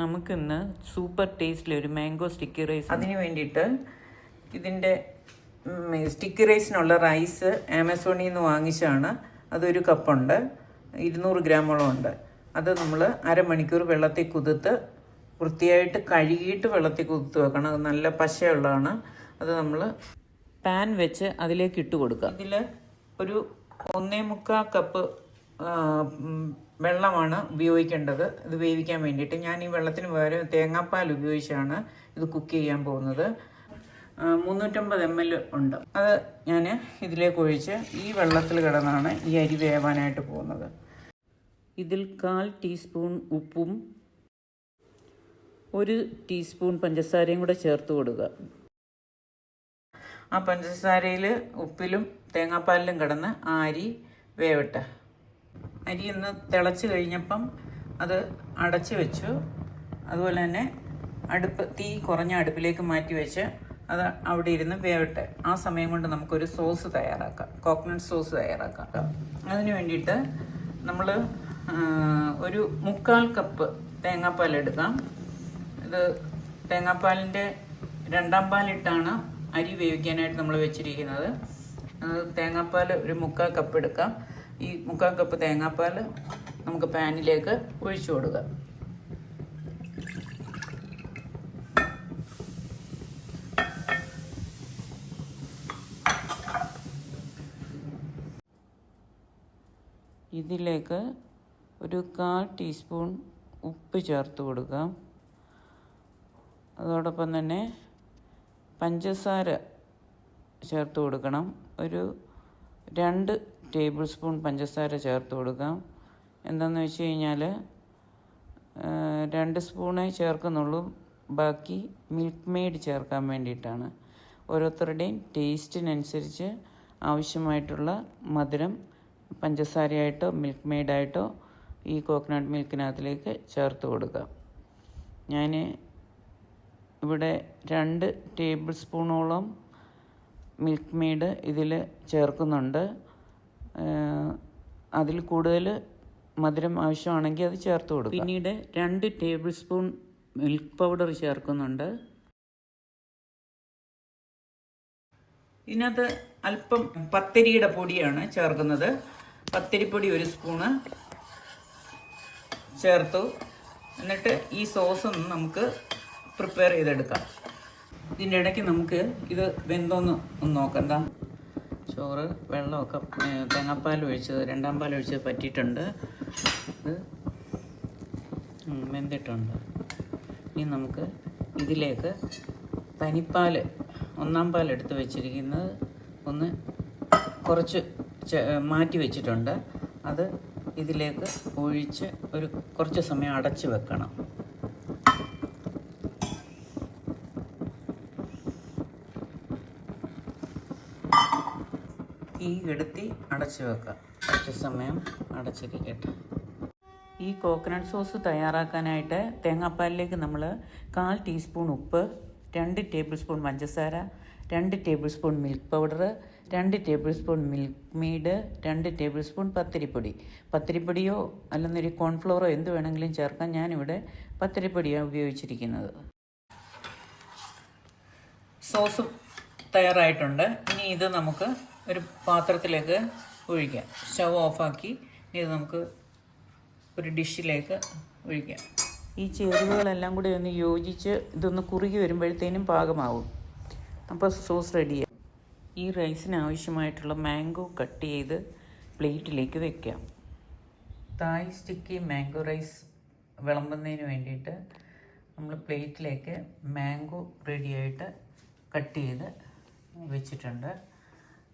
നമുക്കിന്ന് സൂപ്പർ ടേസ്റ്റിൽ ഒരു മാംഗോ സ്റ്റിക്കി റൈസ് അതിന് വേണ്ടിയിട്ട് ഇതിന്റെ സ്റ്റിക്കി റൈസിനുള്ള റൈസ് ആമസോണിൽ നിന്ന് വാങ്ങിച്ചാണ് അതൊരു കപ്പുണ്ട്. ഇരുന്നൂറ് ഗ്രാമോളം ഉണ്ട്. അത് നമ്മൾ അരമണിക്കൂർ വെള്ളത്തിൽ കുതിർത്ത് വൃത്തിയായിട്ട് കഴുകിയിട്ട് വെള്ളത്തിൽ കുതിർത്ത് വെക്കണം. അത് നല്ല പശയുള്ളതാണ്. അത് നമ്മൾ പാൻ വെച്ച് അതിലേക്ക് ഇട്ട് കൊടുക്കുക. ഇതിൽ ഒരു ഒന്നേ മുക്കാൽ കപ്പ് വെള്ളമാണ് ഉപയോഗിക്കേണ്ടത്. ഇത് വേവിക്കാൻ വേണ്ടിയിട്ട്. ഞാൻ ഈ വെള്ളത്തിന് പകരം തേങ്ങാപ്പാൽ ഉപയോഗിച്ചാണ് ഇത് കുക്ക് ചെയ്യാൻ പോകുന്നത്. മുന്നൂറ്റമ്പത് എം എൽ ഉണ്ട്. അത് ഞാൻ ഇതിലേക്ക് ഒഴിച്ച് ഈ വെള്ളത്തിൽ കിടന്നാണ് ഈ അരി വേവാനായിട്ട് പോകുന്നത്. ഇതിൽ കാൽ ടീസ്പൂൺ ഉപ്പും ഒരു ടീസ്പൂൺ പഞ്ചസാരയും കൂടെ ചേർത്ത് കൊടുക്കുക. ആ പഞ്ചസാരയിൽ ഉപ്പിലും തേങ്ങാപ്പാലിലും കിടന്ന് ആ അരി വേവട്ടെ. അരി ഒന്ന് തിളച്ച് കഴിഞ്ഞപ്പം അത് അടച്ച് വെച്ചു. അതുപോലെ തന്നെ അടുപ്പ് തീ കുറഞ്ഞ അടുപ്പിലേക്ക് മാറ്റി വെച്ച് അത് അവിടെ ഇരുന്ന് വേവട്ടെ ആ സമയം കൊണ്ട് നമുക്കൊരു സോസ് തയ്യാറാക്കാം. കോക്കനട്ട് സോസ് തയ്യാറാക്കാം അതിന് വേണ്ടിയിട്ട് നമ്മൾ ഒരു മുക്കാൽ കപ്പ് തേങ്ങാപ്പാൽ എടുക്കാം. ഇത് തേങ്ങാപ്പാലിന്റെ രണ്ടാം പാലിട്ടാണ് അരി വേവിക്കാനായിട്ട് നമ്മൾ വെച്ചിരിക്കുന്നത്. തേങ്ങാപ്പാൽ ഒരു മുക്കാൽ കപ്പ് എടുക്കാം. ഈ മുക്കാൽ കപ്പ് തേങ്ങാപ്പാൽ നമുക്ക് പാനിലേക്ക് ഒഴിച്ചു കൊടുക്കാം ഇതിലേക്ക് ഒരു കാൽ ടീസ്പൂൺ ഉപ്പ് ചേർത്ത് കൊടുക്കാം അതോടൊപ്പം തന്നെ പഞ്ചസാര ചേർത്ത് കൊടുക്കണം. ഒരു രണ്ട് ടേബിൾ സ്പൂൺ പഞ്ചസാര ചേർത്ത് കൊടുക്കാം. എന്താണെന്ന് വെച്ച് കഴിഞ്ഞാൽ രണ്ട് സ്പൂണേ ചേർക്കുന്നുള്ളൂ. ബാക്കി മിൽക്ക് മെയ്ഡ് ചേർക്കാൻ വേണ്ടിയിട്ടാണ്. ഓരോരുത്തരുടെയും ടേസ്റ്റിനനുസരിച്ച് ആവശ്യമായിട്ടുള്ള മധുരം പഞ്ചസാരയായിട്ടോ മിൽക്ക് മെയ്ഡായിട്ടോ ഈ കോക്കനട്ട് മിൽക്കിനകത്തിലേക്ക് ചേർത്ത് കൊടുക്കാം. ഞാൻ ഇവിടെ രണ്ട് ടേബിൾ സ്പൂണോളം മിൽക്ക് മെയ്ഡ് ഇതിൽ ചേർക്കുന്നുണ്ട്. അതിൽ കൂടുതൽ മധുരം ആവശ്യമാണെങ്കിൽ അത് ചേർത്ത് കൊടുക്കും പിന്നീട് രണ്ട് ടേബിൾ സ്പൂൺ മിൽക്ക് പൗഡർ ചേർക്കുന്നുണ്ട്. ഇതിനകത്ത് അല്പം പത്തിരിയുടെ പൊടിയാണ് ചേർക്കുന്നത്. പത്തിരിപ്പൊടി ഒരു സ്പൂണ് ചേർത്തു. എന്നിട്ട് ഈ സോസ് ഒന്ന് നമുക്ക് പ്രിപ്പയർ ചെയ്തെടുക്കാം. ഇതിന്റെ ഇടയ്ക്ക് നമുക്ക് ഇത് വെന്തോന്ന് ഒന്ന് നോക്കാം. ചോറ് വെള്ളമൊക്കെ തേങ്ങാപ്പാൽ ഒഴിച്ചത് രണ്ടാം പാൽ ഒഴിച്ചത് പറ്റിയിട്ടുണ്ട്. ഇത് വെന്തിട്ടുണ്ട്. ഇനി നമുക്ക് ഇതിലേക്ക് തനിപ്പാൽ ഒന്നാം പാൽ എടുത്ത് വെച്ചിരിക്കുന്നത് ഒന്ന് കുറച്ച് മാറ്റി വെച്ചിട്ടുണ്ട്. അത് ഇതിലേക്ക് ഒഴിച്ച് ഒരു കുറച്ച് സമയം അടച്ച് വെക്കണം. തീ കെടുത്തി അടച്ച് വെക്കുക. കുറച്ച് സമയം അടച്ചിരിക്കട്ടെ ഈ കോക്കനട്ട് സോസ് തയ്യാറാക്കാനായിട്ട് തേങ്ങാപ്പാലിലേക്ക് നമ്മൾ കാൽ ടീസ്പൂൺ ഉപ്പ് രണ്ട് ടേബിൾ സ്പൂൺ പഞ്ചസാര രണ്ട് ടേബിൾ സ്പൂൺ മിൽക്ക് പൗഡർ രണ്ട് ടേബിൾ സ്പൂൺ മിൽക്ക് മീഡ് രണ്ട് ടേബിൾ സ്പൂൺ പത്തിരിപ്പൊടി. പത്തിരിപ്പൊടിയോ അല്ലെന്നൊരു കോൺഫ്ലോറോ എന്ത് വേണമെങ്കിലും ചേർക്കാൻ ഞാനിവിടെ പത്തിരിപ്പൊടിയാണ് ഉപയോഗിച്ചിരിക്കുന്നത്. സോസ് തയ്യാറായിട്ടുണ്ട്. ഇനി ഇത് നമുക്ക് ഒരു പാത്രത്തിലേക്ക് ഒഴിക്കാം സ്റ്റവ് ഓഫാക്കി. ഇത് നമുക്ക് ഒരു ഡിഷിലേക്ക് ഒഴിക്കാം. ഈ ചേരുവകളെല്ലാം കൂടി ഒന്ന് യോജിച്ച് ഇതൊന്ന് കുറുകി വരുമ്പോഴത്തേനും പാകമാവും. അപ്പോൾ സോസ് റെഡിയാണ് ഈ റൈസിന് ആവശ്യമായിട്ടുള്ള മാംഗോ കട്ട് ചെയ്ത് പ്ലേറ്റിലേക്ക് വെക്കാം. തായ് സ്റ്റിക്കി മാംഗോ റൈസ് വിളമ്പുന്നതിന് വേണ്ടിയിട്ട് നമ്മൾ പ്ലേറ്റിലേക്ക് മാംഗോ റെഡിയായിട്ട് കട്ട് ചെയ്ത് വെച്ചിട്ടുണ്ട്.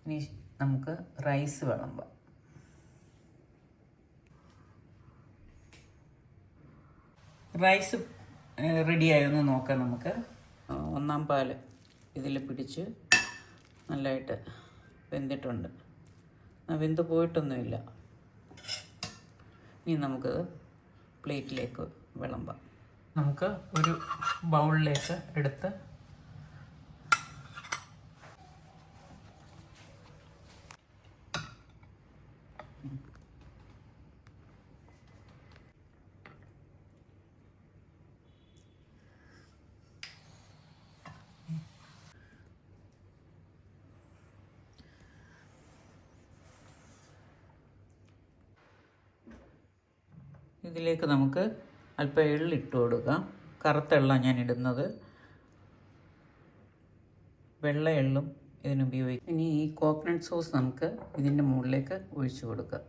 ഇനി നമുക്ക് റൈസ് വിളമ്പാം റൈസ് റെഡിയായെന്ന് നോക്കാം നമുക്ക്. ഒന്നാം പാൽ ഇതിൽ പിടിച്ച് നല്ലതായിട്ട് വെന്തിട്ടുണ്ട്. ആ, വെന്ത് പോയിട്ടൊന്നുമില്ല. ഇനി നമുക്കത് പ്ലേറ്റിലേക്ക് വിളമ്പാം. നമുക്ക് ഒരു ബൗളിലേക്ക് എടുത്ത് ഇതിലേക്ക് നമുക്ക് അല്പം എള്ളിട്ട് കൊടുക്കാം. കറുത്ത എള്ളാണ് ഞാൻ ഇടുന്നത്. വെള്ള എള്ളും ഇതിന് ഉപയോഗിക്കും. ഇനി ഈ കോക്കനട്ട് സോസ് നമുക്ക് ഇതിന്റെ മുകളിലേക്ക് ഒഴിച്ചു കൊടുക്കാം.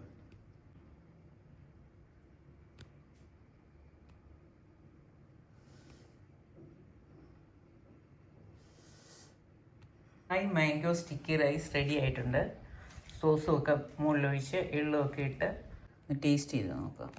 ഹൈ മാംഗോ സ്റ്റിക്കി റൈസ് റെഡി ആയിട്ടുണ്ട്. സോസും ഒക്കെ മുകളിലൊഴിച്ച് എള്ളുമൊക്കെ ഇട്ട് ടേസ്റ്റ് ചെയ്ത് നോക്കാം.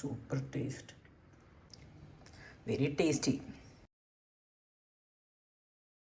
Super taste. Very tasty.